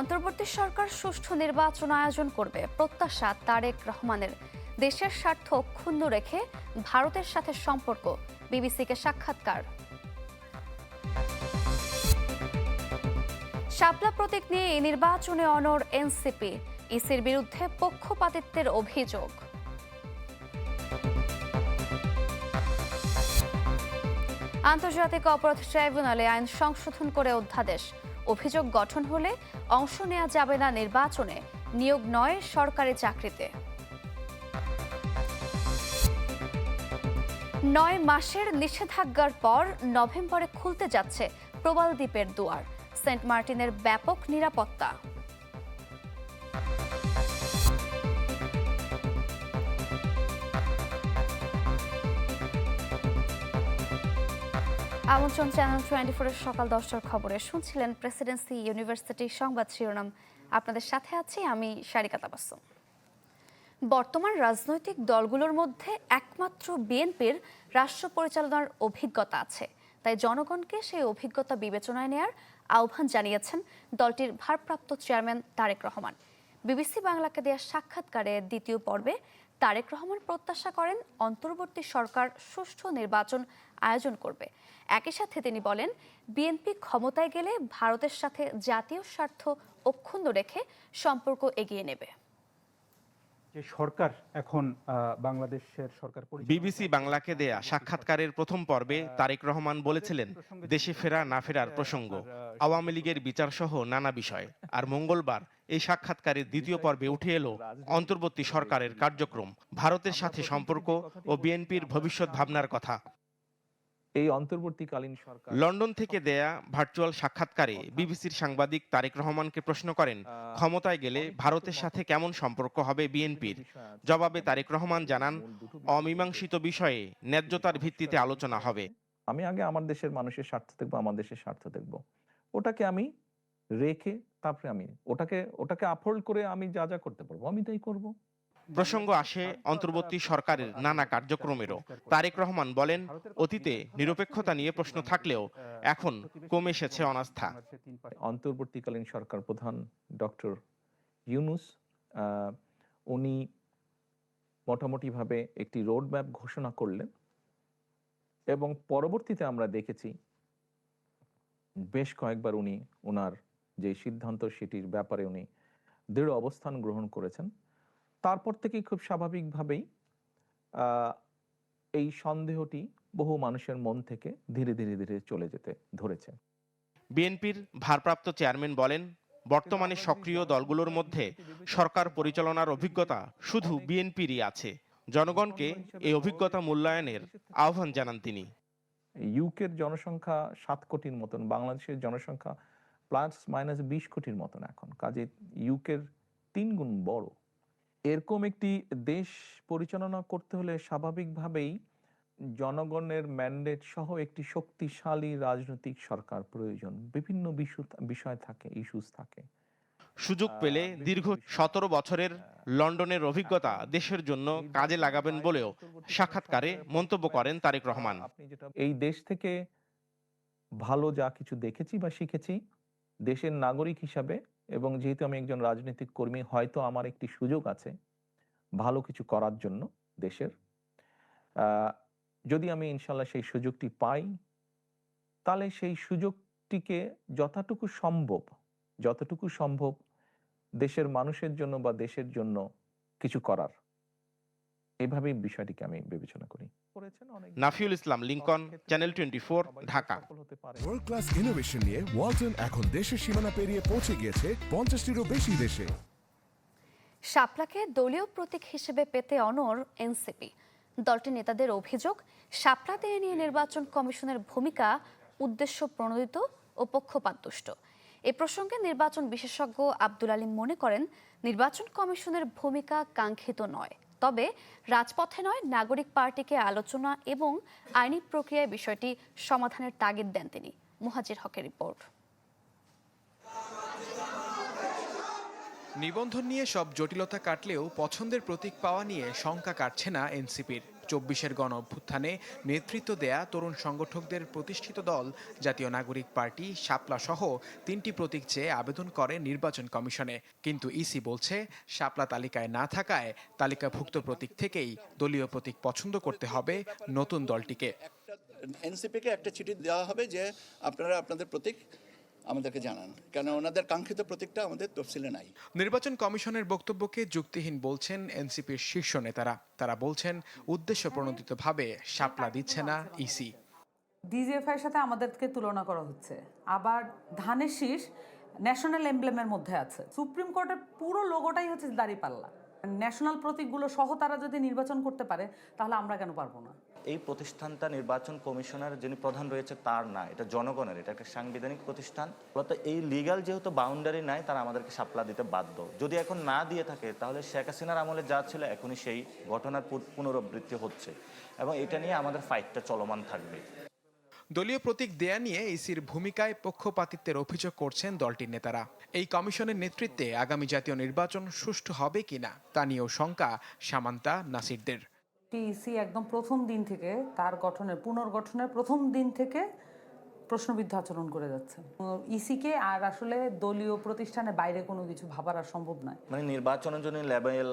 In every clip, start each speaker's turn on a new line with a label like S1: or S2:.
S1: অন্তর্বর্তী সরকার সুষ্ঠু নির্বাচন আয়োজন করবে প্রত্যাশা তারেক রহমানের দেশের স্বার্থ ক্ষুণ্ণ রেখে ভারতের সাথে সম্পর্ক বিবিসিকে সাক্ষাৎকার শাপলা প্রতীক নিয়ে এই নির্বাচনে অনর এনসিপি ইসির বিরুদ্ধে পক্ষপাতিত্বের অভিযোগ আন্তর্জাতিক অপরাধ ট্রাইব্যুনালে আইন সংশোধন করে অধ্যাদেশ অভিযোগ গঠন হলে অংশ নেওয়া যাবে না নির্বাচনে নিয়োগ নয় সরকারি চাকরিতে নয় মাসের নিষেধাজ্ঞার পর নভেম্বরে খুলতে যাচ্ছে প্রবাল দ্বীপের দুয়ার সেন্ট মার্টিনের ব্যাপক নিরাপত্তা আমন্ত্রণ চ্যানেল টোয়েন্টি ফোরের সকাল দশটার খবরে শুনছিলেন প্রেসিডেন্সি ইউনিভার্সিটি সংবাদ শিরোনাম আপনাদের সাথে আছি আমি সারিকা তাবাসম বর্তমান রাজনৈতিক দলগুলোর মধ্যে একমাত্র বিএনপির রাষ্ট্র পরিচালনার অভিজ্ঞতা আছে তাই জনগণকে সেই অভিজ্ঞতা বিবেচনায় নেয়ার আহ্বান জানিয়েছেন দলটির ভারপ্রাপ্ত চেয়ারম্যান তারেক রহমান বিবিসি বাংলাকে দেওয়া সাক্ষাৎকারে দ্বিতীয় পর্বে তারেক রহমান প্রত্যাশা করেন অন্তর্বর্তী সরকার সুষ্ঠু নির্বাচন আয়োজন করবে একই সাথে তিনি বলেন বিএনপি ক্ষমতায় গেলে ভারতের সাথে জাতীয় স্বার্থ অক্ষুণ্ণ রেখে সম্পর্ক এগিয়ে নেবে যে সরকার
S2: এখন বাংলাদেশের সরকার বিবিসি বাংলাকে দেয়া সাক্ষাৎকারের প্রথম পর্বে তারেক রহমান বলেছিলেন দেশে ফেরা না ফেরার প্রসঙ্গ আওয়ামী লীগের বিচার সহ নানা বিষয় আর মঙ্গলবার এই সাক্ষাৎকারের দ্বিতীয় পর্বে উঠে এলো অন্তর্বর্তী সরকারের কার্যক্রম ভারতের সাথে সম্পর্ক ও বিএনপির ভবিষ্যৎ ভাবনার কথা এই অন্তর্বর্তীকালীন সরকার লন্ডন থেকে দেয়া ভার্চুয়াল সাক্ষাৎকারে বিবিসির সাংবাদিক তারেক রহমানকে প্রশ্ন করেন ক্ষমতায় গেলে ভারতের সাথে কেমন সম্পর্ক হবে বিএনপির জবাবে তারেক রহমান জানান অমীমাংসিত বিষয়ে ন্যায্যতার ভিত্তিতে আলোচনা হবে আমি আগে আমার দেশের মানুষের স্বার্থ দেখবো আমার দেশের স্বার্থ দেখবো ওটাকে আমি রেখে তারপরে আমি ওটাকে ওটাকে আপহোল্ড করে আমি যা যা করতে পারবো আমি তাই করব প্রসঙ্গ আসে অন্তর্বর্তী সরকারের নানা কার্যক্রমেরও তারেক রহমান বলেন অতীতে নিরপেক্ষতা নিয়ে প্রশ্ন থাকলেও এখন কমে এসেছে অনাস্থা
S3: অন্তর্বর্তীকালীন সরকার প্রধান ডক্টর ইউনুস উনি মোটামুটিভাবে একটি রোড ম্যাপ ঘোষণা করলেন এবং পরবর্তীতে আমরা দেখেছি বেশ কয়েকবার উনি ওনার যে সিদ্ধান্ত সেটির ব্যাপারে উনি দৃঢ় অবস্থান গ্রহণ করেছেন তারপর থেকেই খুব স্বাভাবিকভাবেই এই সন্দেহটি বহু মানুষের মন থেকে ধীরে ধীরে ধীরে চলে যেতে ধরেছে
S2: বিএনপির ভারপ্রাপ্ত চেয়ারম্যান বলেন বর্তমানে সক্রিয় দলগুলোর মধ্যে সরকার পরিচালনার অভিজ্ঞতা শুধু বিএনপিরই আছে জনগণকে এই অভিজ্ঞতা মূল্যায়নের আহ্বান জানান তিনি
S3: ইউকের জনসংখ্যা সাত কোটির মতন বাংলাদেশের জনসংখ্যা প্লাস মাইনাস বিশ কোটির মতন এখন কাজে ইউকের তিন গুণ বড় এরকম একটি দেশ পরিচালনা করতে হলে স্বাভাবিকভাবেই জনগণের ম্যান্ডেট সহ একটি শক্তিশালী রাজনৈতিক সরকার প্রয়োজন বিভিন্ন বিষয় থাকে ইস্যুস থাকে
S2: সুযোগ পেলে দীর্ঘ সতেরো বছরের লন্ডনের অভিজ্ঞতা দেশের জন্য কাজে লাগাবেন বলেও সাক্ষাৎকারে মন্তব্য করেন তারেক রহমান
S3: এই দেশ থেকে ভালো যা কিছু দেখেছি বা শিখেছি দেশের নাগরিক হিসাবে এবং যেহেতু আমি একজন রাজনৈতিক কর্মী হয়তো আমার একটি সুযোগ আছে ভালো কিছু করার জন্য দেশের যদি আমি ইনশাল্লাহ সেই সুযোগটি পাই তাহলে সেই সুযোগটিকে যতটুকু সম্ভব যতটুকু সম্ভব দেশের মানুষের জন্য বা দেশের জন্য কিছু করার এইভাবে বিষয়টিকে আমি বিবেচনা করি Nafiul Islam Lincoln channel twenty four Dhaka world class innovation নিয়ে
S1: ওয়ালটন এখন দেশের সীমানা পেরিয়ে পৌঁছে গিয়েছে পঞ্চাশটিরও বেশি দেশে শাপলাকে দলীয় প্রতীক হিসেবে পেতে অনর এনসিপি দলটির নেতাদের অভিযোগ শাপলা দিয়ে নিয়ে নির্বাচন কমিশনের ভূমিকা উদ্দেশ্য প্রণোদিত ও পক্ষপাতদুষ্ট এ প্রসঙ্গে নির্বাচন বিশেষজ্ঞ আব্দুল আলিম মনে করেন নির্বাচন কমিশনের ভূমিকা কাঙ্ক্ষিত নয় তবে রাজপথে নয় নাগরিক পার্টিকে আলোচনা এবং আইনি প্রক্রিয়ায় বিষয়টি সমাধানের তাগিদ দেন তিনি মুহাজির হকের রিপোর্ট
S4: নিবন্ধন নিয়ে সব জটিলতা কাটলেও পছন্দের প্রতীক পাওয়া নিয়ে শঙ্কা কাটছে না এনসিপির চব্বিশের গণ অভ্যুত্থানে নেতৃত্ব দেয়া তরুণ সংগঠকদের প্রতিষ্ঠিত দল জাতীয় নাগরিক পার্টি শাপলা সহ তিনটি প্রতীক চেয়ে আবেদন করে নির্বাচন কমিশনে কিন্তু ইসি বলছে শাপলা তালিকায় না থাকায় তালিকাভুক্ত প্রতীক থেকেই দলীয় প্রতীক পছন্দ করতে হবে নতুন দলটিকে এনসিপিকে একটা চিঠি দেওয়া হবে যে আপনারা আপনাদের প্রতীক আমাদেরকে জানান কেন ওনাদের কাঙ্ক্ষিত প্রতীকটা আমাদের তফসিলে নাই নির্বাচন কমিশনের বক্তব্যকে যুক্তিহীন বলছেন এনসিপির শীর্ষ নেতারা তারা বলছেন উদ্দেশ্য প্রণোদিতভাবে সাপলা দিচ্ছে না ইসি
S5: ডিজিএফআই সাথে আমাদেরকে তুলনা করা হচ্ছে আবার ধানের শীষ ন্যাশনাল এমব্লেমের মধ্যে আছে সুপ্রিম কোর্টের পুরো লোগোটাই হচ্ছে দাঁড়িপাল্লা ন্যাশনাল প্রতীকগুলো সহ তারা যদি নির্বাচন করতে পারে তাহলে আমরা কেন পারবো না
S6: এই প্রতিষ্ঠানটা নির্বাচন কমিশনার যিনি প্রধান রয়েছে তার না এটা জনগণের এটা একটা সাংবিধানিক প্রতিষ্ঠান ফলত এই লিগাল যেহেতু বাউন্ডারি নাই তারা আমাদেরকে সাপ্লা দিতে বাধ্য যদি এখন না দিয়ে থাকে তাহলে শেখ হাসিনার আমলে যা ছিল এখনই সেই ঘটনার পুনরাবৃত্তি হচ্ছে এবং এটা নিয়ে আমাদের ফাইটটা চলমান থাকবে
S4: দলীয় প্রতীক দেয়া নিয়ে ইসির ভূমিকায় পক্ষপাতিত্বের অভিযোগ করছেন দলটির নেতারা এই কমিশনের নেতৃত্বে আগামী জাতীয় নির্বাচন সুষ্ঠু হবে কিনা তা নিয়েও শঙ্কা সামান্তা নাসিরদের
S5: টিইসি একদম প্রথম দিন থেকে তার গঠনের পুনর্গঠনের প্রথম দিন থেকে প্রশ্নবিদ্ধ আচরণ করে যাচ্ছে ইসিকে আর আসলে দলীয় প্রতিষ্ঠানের বাইরে কোনো কিছু ভাবার আর সম্ভব নয়
S7: মানে নির্বাচনের জন্য লেভেল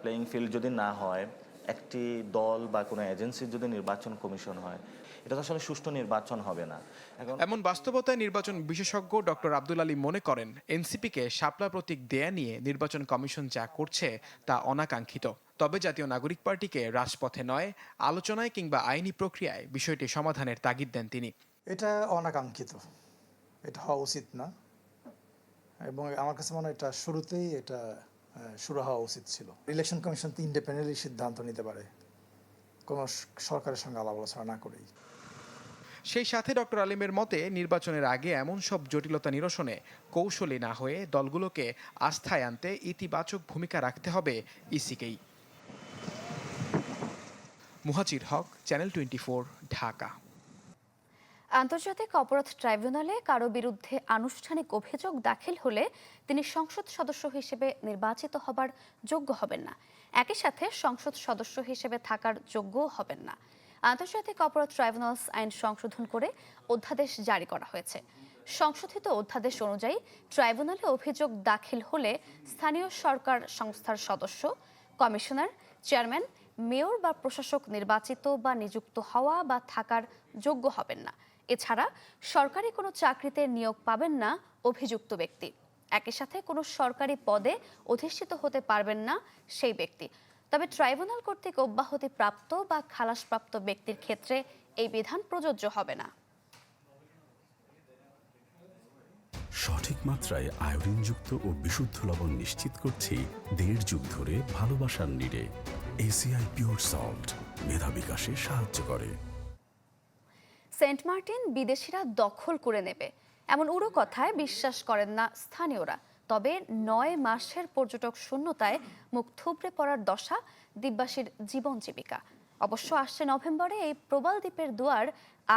S7: প্লেয়িং ফিল্ড যদি না হয় একটি দল বা কোনো এজেন্সির যদি নির্বাচন কমিশন হয় এটা তো আসলে সুষ্ঠু নির্বাচন হবে না
S4: এমন বাস্তবতায় নির্বাচন বিশেষজ্ঞ ডক্টর আব্দুল আলী মনে করেন এনসিপিকে শাপলা প্রতীক দেয়া নিয়ে নির্বাচন কমিশন যা করছে তা অনাকাঙ্ক্ষিত তবে জাতীয় নাগরিক পার্টিকে রাজপথে নয় আলোচনায় কিংবা আইনি প্রক্রিয়ায় বিষয়টি সমাধানের তাগিদ দেন তিনি
S8: এটা অনাকাঙ্ক্ষিত এটা হওয়া উচিত না এবং আমার কাছে মনে হয় এটা শুরুতেই এটা শুরু হওয়া উচিত ছিল ইলেকশন কমিশন তো ইন্ডিপেন্ডেন্টলি সিদ্ধান্ত নিতে পারে কোনো সরকারের সঙ্গে আলাপ আলোচনা না করেই
S4: সেই সাথে ডক্টর আলিমের মতে নির্বাচনের আগে এমন সব জটিলতা নিরসনে কৌশলী না হয়ে দলগুলোকে আস্থায় আনতে ইতিবাচক ভূমিকা রাখতে হবে ইসিকেই মুহাজির হক চ্যানেল টোয়েন্টি ঢাকা
S1: আন্তর্জাতিক অপরাধ ট্রাইব্যুনালে কারো বিরুদ্ধে আনুষ্ঠানিক অভিযোগ দাখিল হলে তিনি সংসদ সদস্য হিসেবে নির্বাচিত হবার যোগ্য হবেন না একই সাথে সংসদ সদস্য হিসেবে থাকার যোগ্য হবেন না আন্তর্জাতিক অপরাধ ট্রাইব্যুনালস আইন সংশোধন করে অধ্যাদেশ জারি করা হয়েছে সংশোধিত অধ্যাদেশ অনুযায়ী ট্রাইব্যুনালে অভিযোগ দাখিল হলে স্থানীয় সরকার সংস্থার সদস্য কমিশনার চেয়ারম্যান মেয়র বা প্রশাসক নির্বাচিত বা নিযুক্ত হওয়া বা থাকার যোগ্য হবেন না এছাড়া সরকারি কোনো চাকরিতে নিয়োগ পাবেন না অভিযুক্ত ব্যক্তি একই সাথে কোনো সরকারি পদে অধিষ্ঠিত হতে পারবেন না সেই ব্যক্তি তবে ট্রাইব্যুনাল কর্তৃক অব্যাহতি প্রাপ্ত বা খালাসপ্রাপ্ত ব্যক্তির ক্ষেত্রে এই বিধান প্রযোজ্য হবে না সঠিক মাত্রায় আয়োডিনযুক্ত ও বিশুদ্ধ লবণ নিশ্চিত করছি দেড় যুগ ধরে ভালোবাসার নিরে এসিআই পিওর সল্ট মেধা বিকাশে সাহায্য করে সেন্ট মার্টিন বিদেশিরা দখল করে নেবে এমন উড়ো কথায় বিশ্বাস করেন না স্থানীয়রা তবে নয় মাসের পর্যটক শূন্যতায় মুখ থুবড়ে পড়ার দশা দ্বীপবাসীর জীবন জীবিকা অবশ্য আসছে নভেম্বরে এই প্রবাল দ্বীপের দুয়ার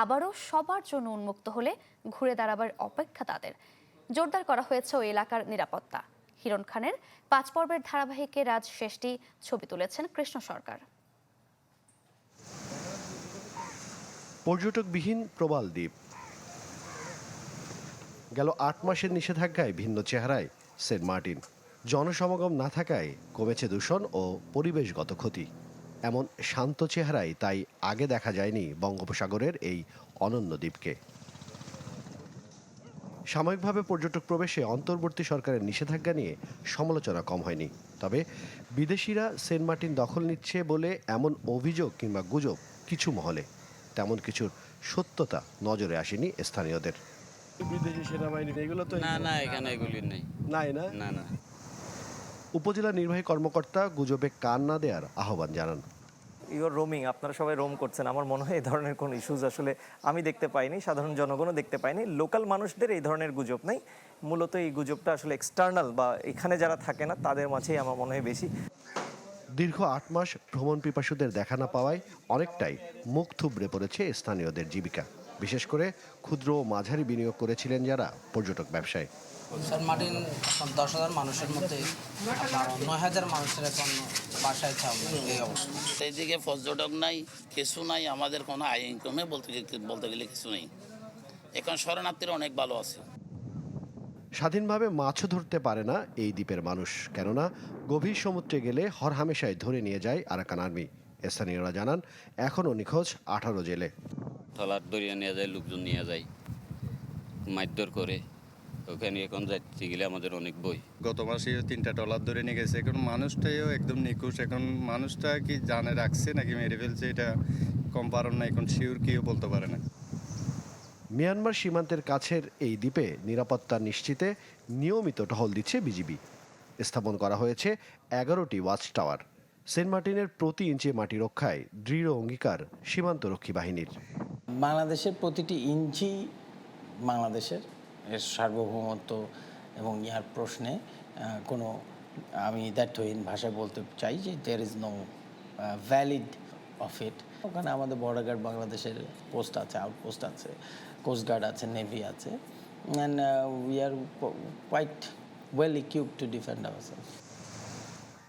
S1: আবারও সবার জন্য উন্মুক্ত হলে ঘুরে দাঁড়াবার অপেক্ষা তাদের জোরদার করা হয়েছে ওই এলাকার নিরাপত্তা হিরণ খানের পাঁচ পর্বের ধারাবাহিকে রাজ শেষটি ছবি তুলেছেন কৃষ্ণ সরকার
S9: পর্যটকবিহীন প্রবাল দ্বীপ গেল আট মাসের নিষেধাজ্ঞায় ভিন্ন চেহারায় সেন্ট মার্টিন জনসমাগম না থাকায় কমেছে দূষণ ও পরিবেশগত ক্ষতি এমন শান্ত চেহারায় তাই আগে দেখা যায়নি বঙ্গোপসাগরের এই অনন্য দ্বীপকে সাময়িকভাবে পর্যটক প্রবেশে অন্তর্বর্তী সরকারের নিষেধাজ্ঞা নিয়ে সমালোচনা কম হয়নি তবে বিদেশিরা সেন্ট মার্টিন দখল নিচ্ছে বলে এমন অভিযোগ কিংবা গুজব কিছু মহলে তেমন কিছুর সত্যতা নজরে আসেনি স্থানীয়দের বিদেশি এগুলো তো না না না না উপজেলা নির্বাহী কর্মকর্তা গুজবে কান না দেওয়ার আহ্বান জানান
S10: ইউর রোমিং আপনারা সবাই রোম করছেন আমার মনে হয় এই ধরনের কোনো ইস্যুজ আসলে আমি দেখতে পাইনি সাধারণ জনগণও দেখতে পাইনি লোকাল মানুষদের এই ধরনের গুজব নেই মূলত এই গুজবটা আসলে এক্সটার্নাল বা এখানে যারা থাকে না তাদের মাঝেই আমার মনে হয় বেশি
S9: দীর্ঘ আট মাস ভ্রমণ পিপাসুদের দেখা না পাওয়ায় অনেকটাই মুখ থুবড়ে পড়েছে স্থানীয়দের জীবিকা বিশেষ করে ক্ষুদ্র ও মাঝারি বিনিয়োগ করেছিলেন যারা পর্যটক ব্যবসায়ী
S11: স্যার মার্টিন দশ হাজার মানুষের মধ্যে নয় হাজার মানুষের এখন বাসায় এই অবস্থা
S12: সেইদিকে পর্যটক নাই কিছু নাই আমাদের কোনো আয় ইনকমে বলতে বলতে গেলে কিছু নেই এখন শরণার্থীরা অনেক ভালো আছে
S9: স্বাধীনভাবে মাছও ধরতে পারে না এই দ্বীপের মানুষ কেননা গভীর সমুদ্রে গেলে হরহামেশায় ধরে নিয়ে যায় আরাকান আর্মি স্থানীয়রা জানান এখনও নিখোঁজ আঠারো জেলে
S13: থলার দরিয়া নিয়ে যায় লোকজন নিয়ে যায় মারধর করে ওখানে এখন যাচ্ছি গেলে আমাদের অনেক বই
S14: গত মাসে তিনটা ট্রলার ধরে নিয়ে গেছে এখন মানুষটাইও একদম নিখোঁজ এখন মানুষটা কি জানে রাখছে নাকি মেরে ফেলছে এটা কম কম্পারণ না এখন শিওর কেউ বলতে পারে না
S9: মিয়ানমার সীমান্তের কাছের এই দ্বীপে নিরাপত্তা নিশ্চিতে নিয়মিত টহল দিচ্ছে বিজিবি স্থাপন করা হয়েছে এগারোটি ওয়াচ টাওয়ার সেন্ট মার্টিনের প্রতি ইঞ্চি মাটি রক্ষায় দৃঢ় অঙ্গীকার সীমান্তরক্ষী বাহিনীর
S15: বাংলাদেশের প্রতিটি ইঞ্চি বাংলাদেশের এর সার্বভৌমত্ব এবং ইয়ার প্রশ্নে কোনো আমি দ্যাটহীন ভাষায় বলতে চাই যে there is no valid of it ওখানে আমাদের বর্ডার গার্ড বাংলাদেশের পোস্ট আছে আউটপোস্ট আছে কোস্টগার্ড আছে নেভি আছে and we are quite well equip to defend our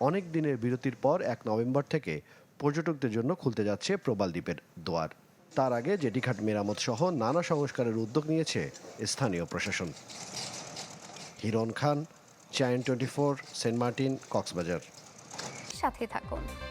S9: অনেক দিনের বিরতির পর এক নভেম্বর থেকে পর্যটকদের জন্য খুলতে যাচ্ছে প্রবাল দ্বীপের দোয়ার তার আগে জেটিঘাট মেরামত সহ নানা সংস্কারের উদ্যোগ নিয়েছে স্থানীয় প্রশাসন Hiron Khan channel twenty four Saint Martin Cox's Bazar সাথে থাকুন